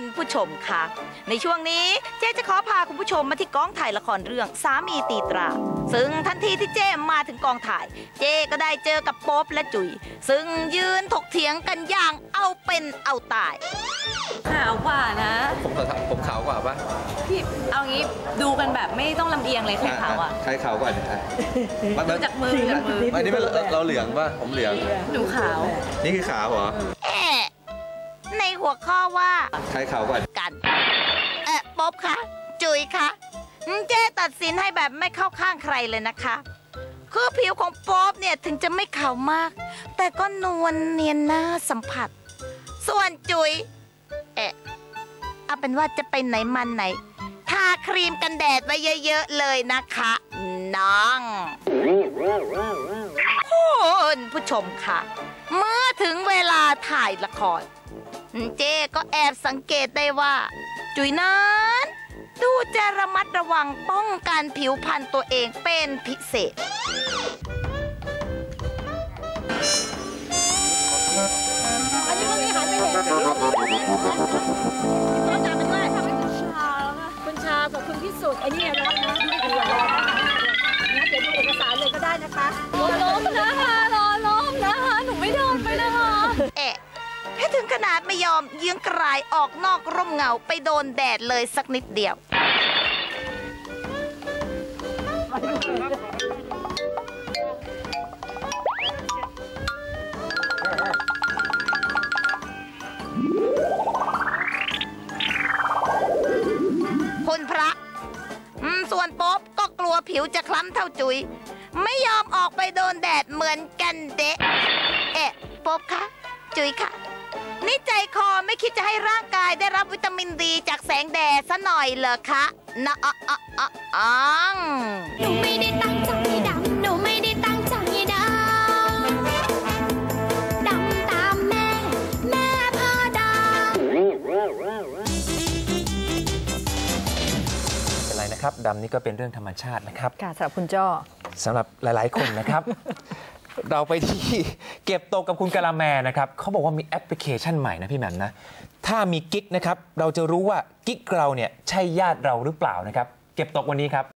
ณผู้ชมค่ะในช่วงนี้เจ๊จะขอพาคุณผู้ชมมาที่กองถ่ายละครเรื่องสามีตีตรา ซึ่งทันทีที่เจ๊มาถึงกองถ่าย เจ๊ก็ได้เจอกับโป๊บและจุ๋ยซึ่งยืนถกเถียงกันอย่างเอาเป็นเอาตายขาวกว่านะ ผมขาวผมขาวกว่าปะพี่เอางี้ดูกันแบบไม่ต้องลำเอียงเลยใครขาวอะใครขาวกว่าเนี่ยมันดูจากมือจากมืออันนี้มันเราเราเหลืองปะผมเหลืองหนูขาว นี่คือขาวเหรอแอะใน หัวข้อว่า ใครขาวกว่ากันเออป๊อบคะ จุ๋ยคะอืมเจ๊ตัดสินให้แบบไม่เข้าข้างใครเลยนะคะ คือผิวของป๊อบเนี่ยถึงจะไม่ขาวมาก แต่ก็นวลเนียนหน้าสัมผัส ส่วนจุ๋ยเอะเอาเป็นว่าจะไปไหนมันไหนทาครีมกันแดดไว้เยอะๆเลยนะคะ น้องคุณผู้ชมค่ะ เมื่อถึงเวลาถ่ายละคร เจ๊ก็แอบสังเกตได้ว่า จุยนั้น ดูจะระมัดระวังป้องกันผิวพรรณตัวเองเป็นพิเศษอันนี้มันไม่หันไปเห็นสีก็จำเป็นว่าทำให้คุณชาแล้วค่ะคุณชากับคุณพิสุทธิ์ไอ้นี่นะนะ นาดไม่ยอมเยื้องกรายออกนอกร่มเงาไปโดนแดดเลยสักนิดเดียว คุณพระส่วนป๊อบก็กลัวผิวจะคล้ำเท่าจุย ไม่ยอมออกไปโดนแดดเหมือนกันเดะ เอ๊ะป๊อบคะ จุยค่ะ นี่ใจคอไม่คิดจะให้ร่างกายได้รับวิตามินดีจากแสงแดดซะหน่อยเหรอคะนะอะอะอะอ่องหนูไม่ได้ตั้งใจดำหนูไม่ได้ตั้งใจดำดำตามแม่ แม่พาดำเป็นไรนะครับดำนี่ก็เป็นเรื่องธรรมชาตินะครับ ค่ะสำหรับคุณจ้อสำหรับหลาย ๆ คนนะครับ เราไปที่เก็บตกกับคุณกะละแมนะครับเขาบอกว่ามีแอปพลิเคชันใหม่นะพี่แหม่มนะ ถ้ามีกิ๊กนะครับ เราจะรู้ว่ากิ๊กเราเนี่ยใช่ญาติเราหรือเปล่านะครับ เก็บตกวันนี้ครับ